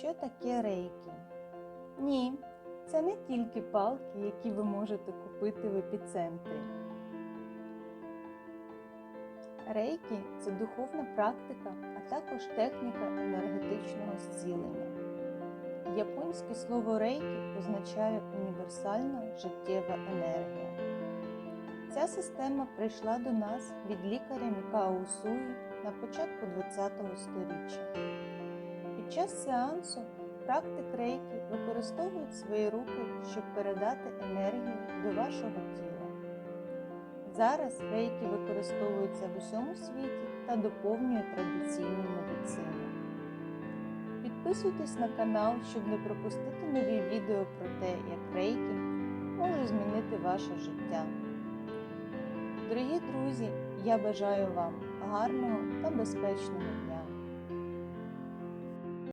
що таке рейки? Ні, це не тільки палки, які ви можете купити в епіцентрі. Рейки це духовна практика, а також техніка енергетичного зцілення. Японське слово рейки означає універсальна життєва енергія. Ця система прийшла до нас від лікаря Мікао Усуї на початку ХХ століття. Під час сеансу практик рейки використовують свої руки, щоб передати енергію до вашого тіла. Зараз рейки використовуються в усьому світі та доповнює традиційну медицину. Підписуйтесь на канал, щоб не пропустити нові відео про те, як рейки може змінити ваше життя. Дорогі друзі, я бажаю вам гарного та безпечного дня.